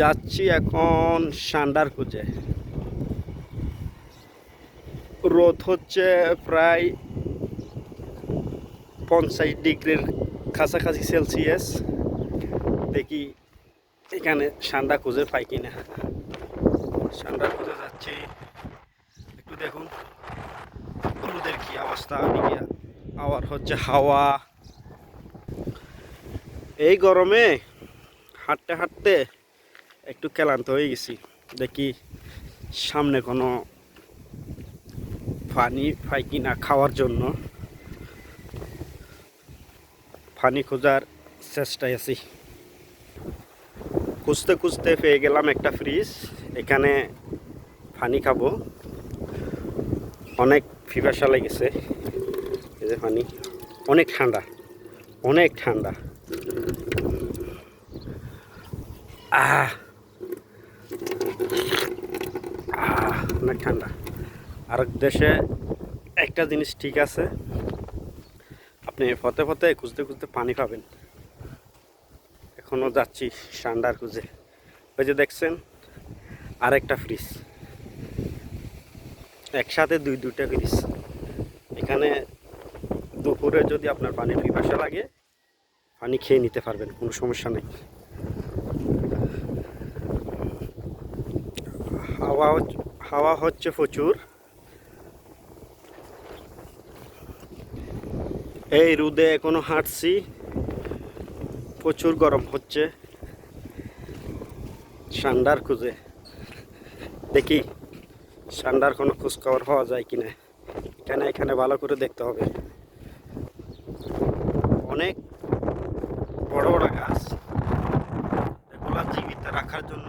যাচ্ছি এখন সান্ডার খুঁজে। রোদ হচ্ছে প্রায় পঞ্চাশ ডিগ্রির কাছাকাছি সেলসিয়াস। দেখি এখানে সান্ডা খুঁজে পাই কিনা। সান্ডা খুঁজে যাচ্ছি। একটু দেখুন রোদের কি অবস্থা আবার হচ্ছে হাওয়া। এই গরমে হাঁটতে হাঁটতে একটু ক্লান্ত হয়ে গেছি। দেখি সামনে কোনো পানি পাই কিনা খাওয়ার জন্য। পানি খোঁজার চেষ্টায় আছি। খুঁজতে খুঁজতে পেয়ে গেলাম একটা ফ্রিজ এখানে পানি খাব। অনেক পিপাসা লেগেছে এই যে পানি অনেক ঠান্ডা। অনেক ঠান্ডা। আহ আহ, অনেক ঠান্ডা। আর দেশে একটা জিনিস ঠিক আছে, আপনি ফতে ফতে খুঁজতে খুঁজতে পানি পাবেন। এখনও যাচ্ছি সান্ডার খুঁজে। ওই যে দেখছেন, আরেকটা ফ্রিজ একসাথে দুই, দুইটা ফ্রিজ এখানে দুপুরে যদি আপনার পানির পিপাসা লাগে, পানি খেয়ে নিতে পারবেন, কোনো সমস্যা নেই। হাওয়া হাওয়া হচ্ছে প্রচুর। এই রোদে এখনও হাঁটছি। প্রচুর গরম হচ্ছে। সান্ডার খুঁজে। দেখি সান্ডার কোনো খোঁজখবর পাওয়া যায় কিনা। এখানে এখানে ভালো করে দেখতে হবে। অনেক বড় বড় গাছ। এগুলো জীবিত রাখার জন্য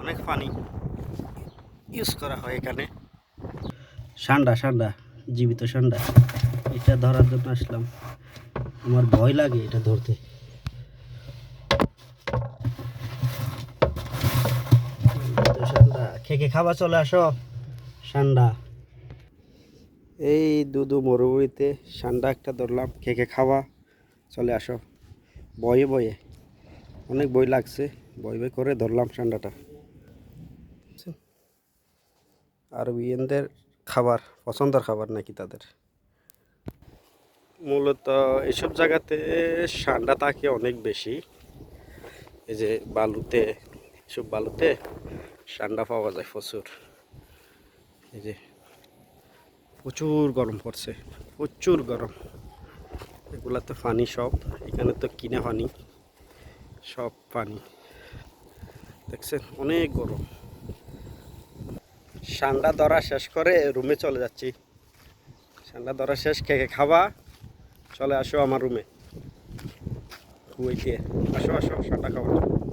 অনেক পানি। ইউজ করা হয় এখানে। সান্ডা সান্ডা জীবিত সান্ডা। এটা ধরার জন্য আসলাম। আমার ভয় লাগে এটা ধরতে। সান্ডা। খেকে খাবার চলে আসো? সান্ডা। এই দুদু মরুভূমিতে সান্ডা একটা ধরলাম। খেকে খাওয়া চলে আসো। বয়ে বয়ে অনেক বই লাগছে। বই বই করে ধরলাম সান্ডাটা। আর বিয়েনদের খাবার, পছন্দের খাবার নাকি তাদের? মূলত এসব জায়গাতে ঠান্ডা থাকে অনেক বেশি। এই যে বালুতে, এসব বালুতে ঠান্ডা পাওয়া যায় প্রচুর। এই যে প্রচুর গরম পড়ছে, প্রচুর গরম। এগুলা তো পানি সব, এখানে তো কিনে পানি, সব পানি। দেখছেন, অনেক গরম। ঠান্ডা ধরা শেষ করে রুমে চলে যাচ্ছি। সান্ডা ধরা শেষ, খেয়ে খাওয়া চলে আসো আমার রুমে। কুয়েতে আসো আসো সান্ডা জন্য।